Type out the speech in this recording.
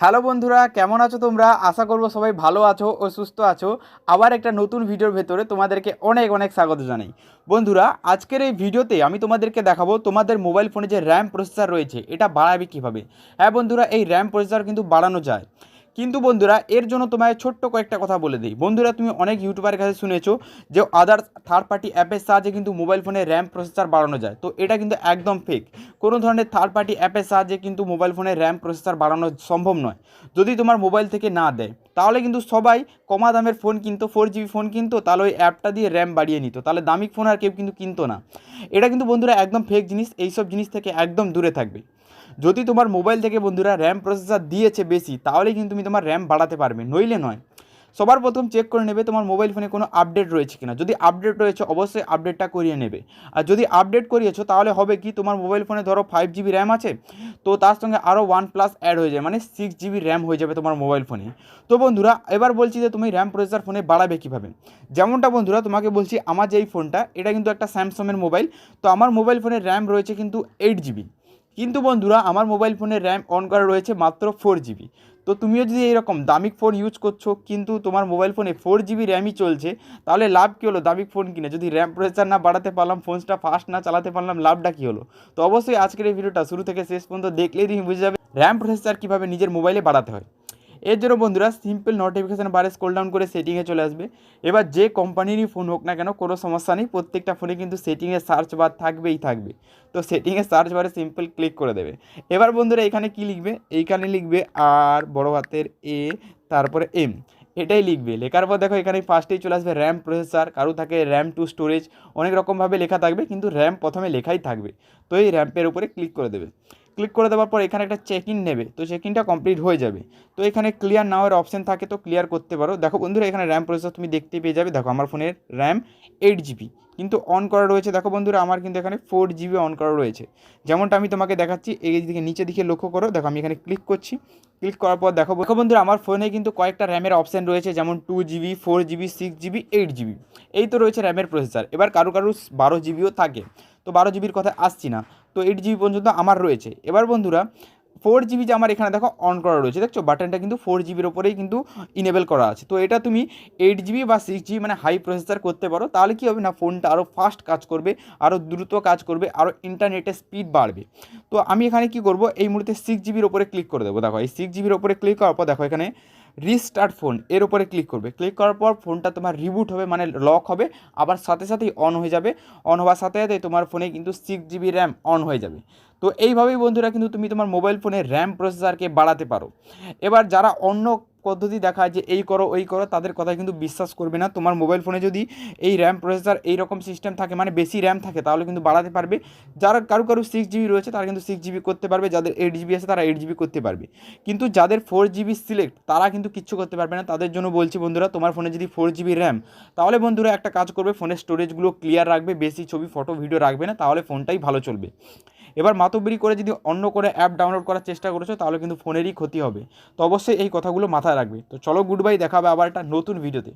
Hello বন্ধুরা, কেমন আছো তোমরা? আশা করব সবাই ভালো আছো ও সুস্থ আছো। আবার একটা নতুন ভিডিওর ভেতরে তোমাদেরকে অনেক অনেক স্বাগত জানাই। বন্ধুরা, আজকের এই ভিডিওতে আমি তোমাদেরকে দেখাবো তোমাদের মোবাইল ফোনে যে র্যাম প্রসেসার রয়েছে, এটা বাড়াবে কীভাবে? হ্যাঁ বন্ধুরা, এই র্যাম প্রসেসার কিন্তু বাড়ানো যায়। কিন্তু বন্ধুরা, এর জন্য তোমায় ছোট্ট কয়েকটা কথা বলে দিই। বন্ধুরা, তুমি অনেক ইউটিউবারের কাছে শুনেছো যে আদার থার্ড পার্টি অ্যাপের সাহায্যে কিন্তু মোবাইল ফোনের র্যাম প্রসেসর বাড়ানো যায়। তো এটা কিন্তু একদম ফেক কোনো ধরনের থার্ড পার্টি অ্যাপের সাহায্যে কিন্তু মোবাইল ফোনের র্যাম প্রসেসর বাড়ানো সম্ভব নয়। যদি তোমার মোবাইল থেকে না দেয়, তাহলে কিন্তু সবাই কমা দামের ফোন কিনতো ফোর জিবি ফোন কিনতো, তাহলে ওই অ্যাপটা দিয়ে র্যাম বাড়িয়ে নিত। তাহলে দামি ফোন আর কেউ কিন্তু কিনতো না। এটা কিন্তু বন্ধুরা একদম ফেক জিনিস। এইসব জিনিস থেকে একদম দূরে থাকবে। যদি তোমার মোবাইল থেকে বন্ধুরা র্যাম প্রসেসর দিয়েছে বেশি তাহলে কিন্তু তুমি তোমার র্যাম বাড়াতে পারবে, নইলে নয়। সবার প্রথম চেক করে নেবে তোমার মোবাইল ফোনে কোনো আপডেট রয়েছে কিনা। যদি আপডেট রয়েছে, অবশ্যই আপডেটটা করিয়ে নেবে। আর যদি আপডেট করিয়েছো, তাহলে হবে কি, তোমার মোবাইল ফোনে ধরো ফাইভ জিবি র্যাম আছে, তো তার সঙ্গে আরও ওয়ান প্লাস অ্যাড হয়ে যায় মানে সিক্স জিবি র্যাম হয়ে যাবে তোমার মোবাইল ফোনে তো বন্ধুরা, এবার বলছি যে তুমি র্যাম প্রসেসর ফোনে বাড়াবে কীভাবে? যেমনটা বন্ধুরা, তোমাকে বলছি, আমার যে এই ফোনটা এটা কিন্তু একটা স্যামসংয়ের মোবাইল তো আমার মোবাইল ফোনের র্যাম রয়েছে কিন্তু এইট জিবি কিন্তু বন্ধুরা, আমার মোবাইল ফোনের র্যাম অন করা রয়েছে মাত্র ফোর জিবি তো তুমিও যদি এইরকম দামিক ফোন ইউজ করছ, কিন্তু তোমার মোবাইল ফোনে ফোর জিবি র্যামই চলছে, তাহলে লাভ কী হলো দামিক ফোন কিনে? যদি র্যাম প্রসেসার না বাড়াতে পারলাম ফোনটা ফাস্ট না চালাতে পারলাম, লাভটা কী হলো? তো অবশ্যই আজকের এই ভিডিওটা শুরু থেকে শেষ পর্যন্ত দেখলেই তুমি বুঝে যাবে র্যাম প্রসেসার কীভাবে নিজের মোবাইলে বাড়াতে হয়। এর জন্য বন্ধুরা সিম্পল নোটিফিকেশান বারে স্কোল ডাউন করে সেটিংয়ে চলে আসবে। এবার যে কোম্পানিরই ফোন হোক না কেন, কোনো সমস্যা নেই। প্রত্যেকটা ফোনে কিন্তু সেটিংয়ে সার্চ বার থাকবেই থাকবে। তো সেটিংয়ে সার্চ বারে সিম্পল ক্লিক করে দেবে। এবার বন্ধুরা এখানে কি লিখবে? এইখানে লিখবে আর বড় হাতের এ তারপরে এম এটাই লিখবে। লেখার পর দেখো এখানে ফার্স্টেই চলে আসবে র্যাম প্রসেসার কারও থাকে র্যাম টু স্টোরেজ অনেক রকমভাবে লেখা থাকবে, কিন্তু র্যাম প্রথমে লেখাই থাকবে। তো এই র্যাম্পের উপরে ক্লিক করে দেবে। ক্লিক করে দেওয়ার পর এখানে একটা চেক ইন নেবে। তো চেক ইনটা কমপ্লিট হয়ে যাবে। তো এখানে ক্লিয়ার নাওয়ের অপশন থাকে, তো ক্লিয়ার করতে পারো। দেখো বন্ধুরা, এখানে র্যাম প্রসেসর তুমি দেখতে পেয়ে যাবে। দেখো আমার ফোনের র্যাম এইট জিবি কিন্তু অন করা রয়েছে। দেখো বন্ধুরা, আমার কিন্তু এখানে ফোর জিবি অন করা রয়েছে। যেমনটা আমি তোমাকে দেখাচ্ছি, এই দিকে নিচে দিকে লক্ষ্য করো। দেখো আমি এখানে ক্লিক করছি। ক্লিক করার পর দেখো দেখো বন্ধুরা, আমার ফোনে কিন্তু কয়েকটা র্যামের অপশান রয়েছে। যেমন two GB four GB six GB eight GB এই তো রয়েছে র্যামের প্রসেসর এবার কারও কারও বারো জিবিও থাকে। তো বারো জিবির কথা আসছি না। তো এইট জিবি পর্যন্ত আমার রয়েছে। এবার বন্ধুরা ফোর জিবি যে আমার এখানে দেখো অন করা রয়েছে, দেখছ? বাটনটা কিন্তু ফোর জিবির ওপরেই কিন্তু ইনেবল করা আছে। তো এটা তুমি এইট জিবি বা সিক্স জিবি মানে হাই প্রসেসর করতে পারো, তাহলে কী হবে না? ফোনটা আরও ফাস্ট কাজ করবে আরও দ্রুত কাজ করবে আরও ইন্টারনেটের স্পিড বাড়বে। তো আমি এখানে কি করব? এই মুহূর্তে সিক্স জিবির ওপরে ক্লিক করে দেবো। দেখো, এই সিক্স জিবির ওপরে ক্লিক করার পর দেখো এখানে রিস্টার্ট ফোন এর উপরে ক্লিক করবে। ক্লিক করার পর ফোনটা তোমার রিবুট হবে মানে লক হবে, আবার সাথে সাথেই অন হয়ে যাবে। অন হওয়ার সাথে সাথে তোমার ফোনে কিন্তু সিক্স জিবি র্যাম অন হয়ে যাবে। তো এইভাবেই বন্ধুরা কিন্তু তুমি তোমার মোবাইল ফোনের র্যাম প্রসেসারকে বাড়াতে পারো। এবার যারা অন্য পদ্ধতি দেখায় যে এই করো, ওই করো, তাদের কথা কিন্তু বিশ্বাস করবে না। তোমার মোবাইল ফোনে যদি এই র্যাম প্রসেসর এই রকম সিস্টেম থাকে মানে বেশি র্যাম থাকে, তাহলে কিন্তু বাড়াতে পারবে। যারা কারও কারও সিক্স জিবি রয়েছে, তারা কিন্তু সিক্স জিবি করতে পারবে। যাদের এইট জিবি আছে, তারা এইট জিবি করতে পারবে। কিন্তু যাদের ফোর জিবি সিলেক্ট তারা কিন্তু কিচ্ছু করতে পারবে না। তাদের জন্য বলছি বন্ধুরা, তোমার ফোনে যদি ফোর জিবি র্যাম তাহলে বন্ধুরা একটা কাজ করবে ফোনের স্টোরেজগুলো ক্লিয়ার রাখবে, বেশি ছবি ফটো ভিডিও রাখবে না, তাহলে ফোনটাই ভালো চলবে। এবার মাতব্বরি করে যদি অন্য করে অ্যাপ ডাউনলোড করার চেষ্টা করেছ, তাহলে কিন্তু ফোনেরই ক্ষতি হবে। তো অবশ্যই এই কথাগুলো মাথায় রাখবে। তো চলো গুড বাই দেখাবে আবার একটা নতুন ভিডিওতে